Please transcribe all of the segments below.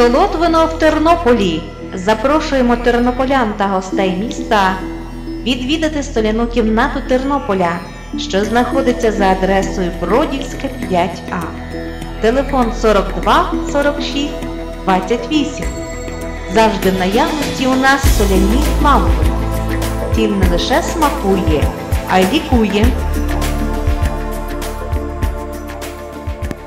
Солотвино в Тернополі. Запрошуємо тернополян та гостей міста відвідати соляну кімнату Тернополя, що знаходиться за адресою Бродівська 5А. Телефон 42 46 28. Завжди в наявності у нас соляні лампи. Тіл не лише смакує, а й лікує.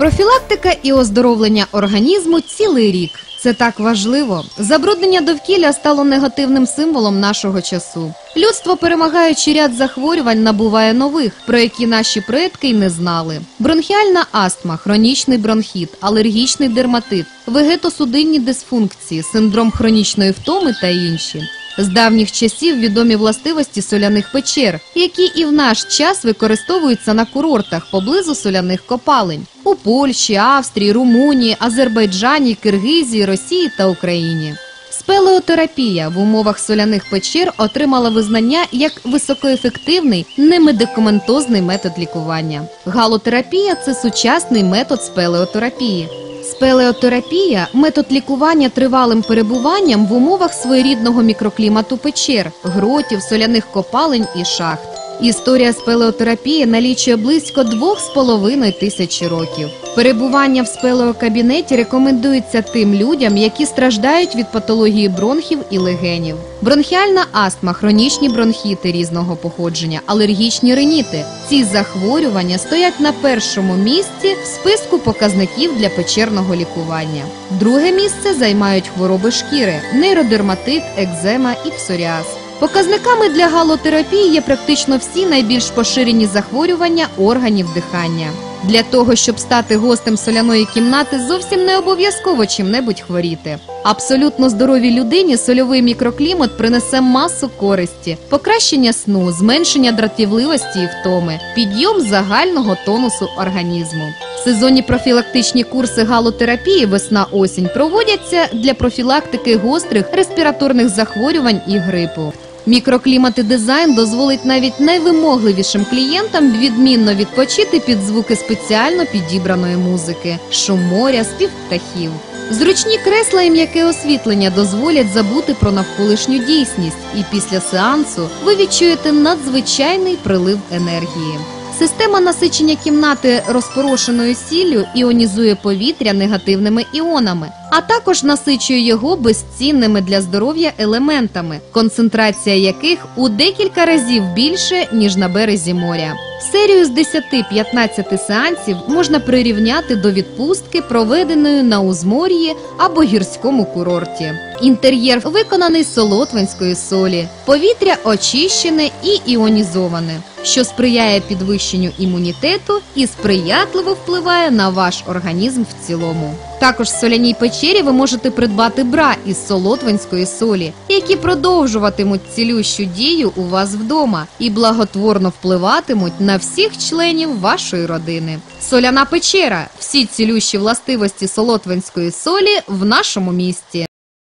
Профілактика і оздоровлення організму цілий рік. Це так важливо. Забруднення довкілля стало негативним символом нашого часу. Людство, перемагаючи ряд захворювань, набуває нових, про які наші предки й не знали: бронхіальна астма, хронічний бронхіт, алергічний дерматит, вегетосудинні дисфункції, синдром хронічної втоми та інші. З давніх часів відомі властивості соляних печер, які і в наш час використовуються на курортах поблизу соляних копалень у Польщі, Австрії, Румунії, Азербайджані, Киргизії, Росії та Україні. Спелеотерапія в умовах соляних печер отримала визнання як високоефективний немедикаментозний метод лікування. Галотерапія це сучасний метод спелеотерапії. Спелеотерапія метод лікування тривалим перебуванням в умовах своєрідного мікроклімату печер, гротів, соляних копалень і шахт. Історія спелеотерапії налічує близько 2,5 тисячі років. Перебування в спелеокабінеті рекомендується тим людям, які страждають від патології бронхів і легенів. Бронхіальна астма, хронічні бронхіти різного походження, алергічні риніти. Ці захворювання стоять на першому місці в списку показників для печерного лікування. Друге місце займають хвороби шкіри, нейродерматит, екзема і псоріаз. Показниками для галотерапії є практично всі найбільш поширені захворювання органів дихання. Для того, щоб стати гостем соляної кімнати, зовсім не обов'язково чим-небудь хворіти. Абсолютно здоровій людині сольовий мікроклімат принесе масу користі, покращення сну, зменшення дратівливості і втоми, підйом загального тонусу організму. Сезонні профілактичні курси галотерапії весна-осінь проводяться для профілактики гострих респіраторних захворювань і грипу. Мікроклімат і дизайн дозволить навіть найвимогливішим клієнтам відмінно відпочити під звуки спеціально підібраної музики, шум моря, спів птахів. Зручні кресла і м'яке освітлення дозволять забути про навколишню дійсність, і після сеансу ви відчуєте надзвичайний прилив енергії. Система насичення кімнати розпорошеною сіллю іонізує повітря негативними іонами, а також насичує його безцінними для здоров'я елементами, концентрація яких у декілька разів більше ніж на березі моря. Серію з 10-15 сеансів можна прирівняти до відпустки, проведеної на узмор'ї або гірському курорті. Інтер'єр виконаний з солотвинської солі, повітря очищене і іонізоване, що сприяє підвищенню імунітету і сприятливо впливає на ваш організм в цілому. Також в соляній печері ви можете придбати бра із солотвинської солі, які продовжуватимуть цілющу дію у вас вдома і благотворно впливатимуть на всіх членів вашої родини. Соляна печера всі цілющі властивості солотвинської солі в нашому місті.